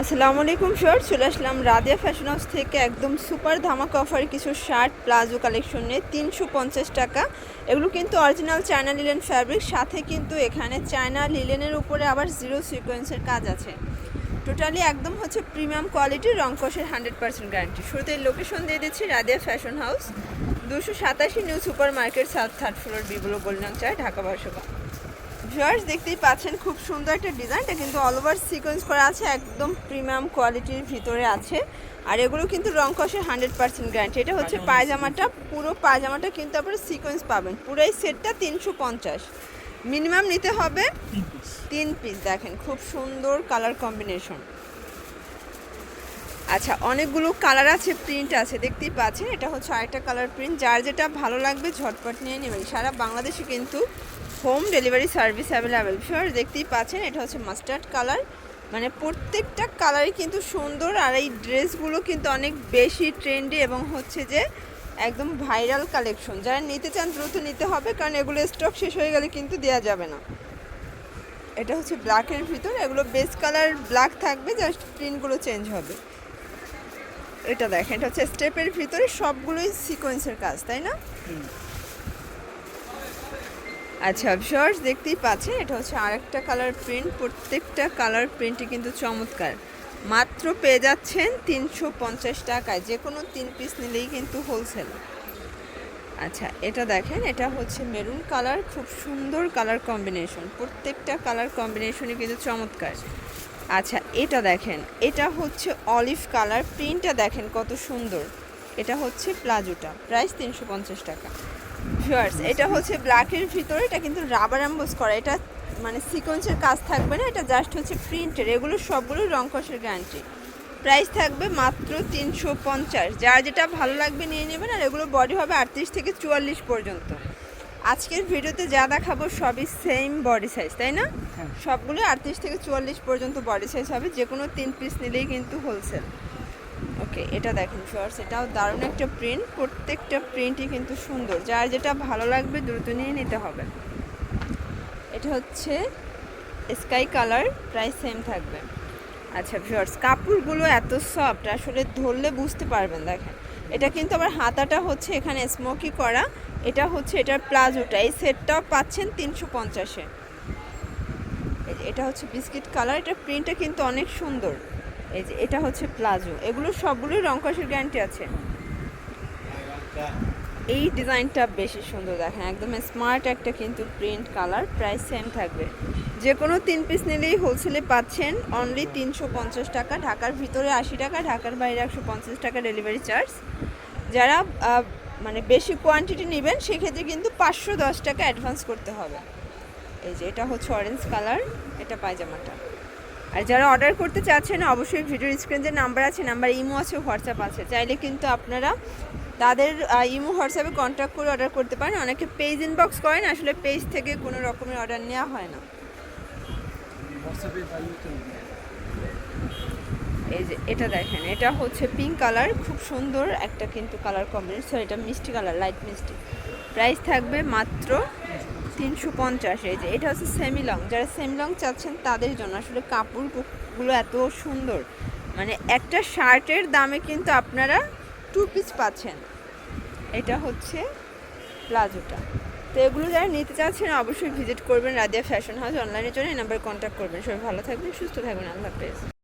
আসসালামু আলাইকুম শর্ট চলে আসলাম রাদিয়া ফ্যাশন হাউস থেকে একদম সুপার ধামাকা অফার কিছু শার্ট প্লাজো কালেকশন নিয়ে তিনশো পঞ্চাশ টাকা। এগুলো কিন্তু অরিজিনাল চায়না লিলেন ফ্যাব্রিক সাথে কিন্তু এখানে চায়না লিলেনের উপরে আবার জিরো সিকোয়েন্সের কাজ আছে। টোটালি একদম হচ্ছে প্রিমিয়াম কোয়ালিটির রংকসের হান্ড্রেড পার্সেন্ট গ্যারান্টি শুরুতে লোকেশন দিয়ে দিচ্ছি রাদিয়া ফ্যাশন হাউস দুশো সাতাশি new super market south third floor বিবলো গোল্ডাং চায় ঢাকা বাসবা ভিউয়ার্স দেখতেই পাচ্ছেন খুব সুন্দর একটা ডিজাইন এটা কিন্তু অল ওভার সিকোয়েন্স করা আছে একদম প্রিমিয়াম কোয়ালিটির ভিতরে আছে। আর এগুলো কিন্তু রং কষের হান্ড্রেড পার্সেন্ট গ্যারান্টি এটা হচ্ছে পায়জামাটা পুরো পায়জামাটা কিন্তু আপনারা সিকোয়েন্স পাবেন। পুরো এই সেটটা তিনশো পঞ্চাশ। মিনিমাম নিতে হবে তিন পিস দেখেন খুব সুন্দর কালার কম্বিনেশন আচ্ছা অনেকগুলো কালার আছে প্রিন্ট আছে দেখতেই পাচ্ছেন। এটা হচ্ছে আরেকটা কালার প্রিন্ট যার যেটা ভালো লাগবে ঝটপট নিয়ে নেবেন। সারা বাংলাদেশে কিন্তু হোম ডেলিভারি সার্ভিস অ্যাভেলেবেল। ফিওর দেখতেই পাচ্ছেন, এটা হচ্ছে মাস্টার্ড কালার। মানে প্রত্যেকটা কালারই কিন্তু সুন্দর, আর এই ড্রেসগুলো কিন্তু অনেক বেশি ট্রেন্ডি এবং হচ্ছে যে একদম ভাইরাল কালেকশন। যারা নিতে চান, দ্রুত নিতে হবে, কারণ এগুলো স্টক শেষ হয়ে গেলে কিন্তু দেওয়া যাবে না। এটা হচ্ছে ব্ল্যাকের ভিতর, এগুলো বেস কালার ব্ল্যাক থাকবে, জাস্ট প্রিন্টগুলো চেঞ্জ হবে। এটা দেখেন, এটা হচ্ছে স্টেপের ভিতরে সবগুলোই সিকোয়েন্সের কাজ, তাই না? আচ্ছা শর্টস দেখতেই পাচ্ছেন, এটা হচ্ছে আরেকটা কালার প্রিন্ট প্রত্যেকটা কালার প্রিন্টই কিন্তু চমৎকার। মাত্র পেয়ে যাচ্ছেন তিনশো পঞ্চাশ টাকায়। যে কোনো তিন পিস নিলেই কিন্তু হোলসেল আচ্ছা এটা দেখেন, এটা হচ্ছে মেরুন কালার খুব সুন্দর কালার কম্বিনেশন প্রত্যেকটা কালার কম্বিনেশনই কিন্তু চমৎকার। আচ্ছা এটা দেখেন, এটা হচ্ছে অলিভ কালার প্রিন্টটা দেখেন কত সুন্দর। এটা হচ্ছে প্লাজোটা। প্রাইস তিনশো পঞ্চাশ টাকা। ভিউয়ার্স এটা হচ্ছে ব্ল্যাকের ভিতরে এটা কিন্তু রাবার অ্যাম্বোস করা। এটা মানে সিকোয়েন্সের কাজ থাকবে না এটা জাস্ট হচ্ছে প্রিন্টের। এগুলো সবগুলো রং কষের গ্যারান্টি। প্রাইস থাকবে মাত্র তিনশো পঞ্চাশ। যার যেটা ভালো লাগবে নিয়ে নেবেন আর এগুলো বডি হবে আটত্রিশ থেকে চুয়াল্লিশ পর্যন্ত। আজকের ভিডিওতে যা দেখাবো সবই সেম বডি সাইজ তাই না? হ্যাঁ। সবগুলো আটত্রিশ থেকে চুয়াল্লিশ পর্যন্ত বডি সাইজ হবে যে কোনো তিন পিস নিলেই কিন্তু হোলসেল। ওকে, এটা দেখেন শর্টস এটাও দারুণ একটা প্রিন্ট প্রত্যেকটা প্রিন্টই কিন্তু সুন্দর। যার যেটা ভালো লাগবে দ্রুত নিয়ে নিতে হবে। এটা হচ্ছে স্কাই কালার প্রায় সেম থাকবে। আচ্ছা শর্টস কাপড়গুলো এত সফট আসলে ধরলে বুঝতে পারবেন, দেখেন। এটা কিন্তু আবার হাতাটা হচ্ছে এখানে স্মোকি করা। এটা হচ্ছে এটার প্লাজোটা। এই সেটটাও পাচ্ছেন তিনশো পঞ্চাশে। এটা হচ্ছে বিস্কিট কালার এটা প্রিন্টটা কিন্তু অনেক সুন্দর। এই যে, এটা হচ্ছে প্লাজো। এগুলো সবগুলোই রংকসের গ্যারান্টি আছে। এই ডিজাইনটা বেশি সুন্দর দেখেন, একদম স্মার্ট একটা কিন্তু প্রিন্ট কালার প্রাইস সেম থাকবে। যে কোনো তিন পিস নিলেই হোলসেলে পাচ্ছেন অনলি তিনশো পঞ্চাশ টাকা, ঢাকার ভিতরে আশি টাকা, ঢাকার বাইরে একশো পঞ্চাশ টাকা ডেলিভারি চার্জ যারা মানে বেশি কোয়ান্টিটি নেবেন, সেক্ষেত্রে কিন্তু পাঁচশো দশ টাকা অ্যাডভান্স করতে হবে। এই যে, এটা হচ্ছে অরেঞ্জ কালার এটা পায়জামাটা। আর যারা অর্ডার করতে চাচ্ছেন, অবশ্যই ভিডিওর স্ক্রিন যে নাম্বার আছে, নাম্বার ইমো আছে, হোয়াটসঅ্যাপ আছে। চাইলে কিন্তু আপনারা তাদের ইমো, হোয়াটসঅ্যাপে কন্ট্যাক্ট করে অর্ডার করতে পারেন। অনেকে পেজ ইনবক্স করেন, আসলে পেজ থেকে কোনো রকমের অর্ডার নেওয়া হয় না। এই যে এটা দেখেন, এটা হচ্ছে পিঙ্ক কালার খুব সুন্দর একটা কিন্তু কালার কম্বিনেশন এটা মিষ্টি কালার লাইট মিষ্টি। প্রাইস থাকবে মাত্র তিনশো পঞ্চাশ, এই যে, এটা হচ্ছে সেমি লং যারা সেমি লং চাচ্ছেন, তাদের জন্য আসলে কাপড়গুলো এত সুন্দর। মানে একটা শার্টের দামে কিন্তু আপনারা টু পিস পাচ্ছেন। এটা হচ্ছে প্লাজোটা তো এগুলো যারা নিতে চাচ্ছেন, অবশ্যই ভিজিট করবেন রাদিয়া ফ্যাশন হাউস অনলাইনের জন্য এই নাম্বারে কন্ট্যাক্ট করবেন। সবাই ভালো থাকবেন, সুস্থ থাকবেন। আল্লাহ হাফেজ।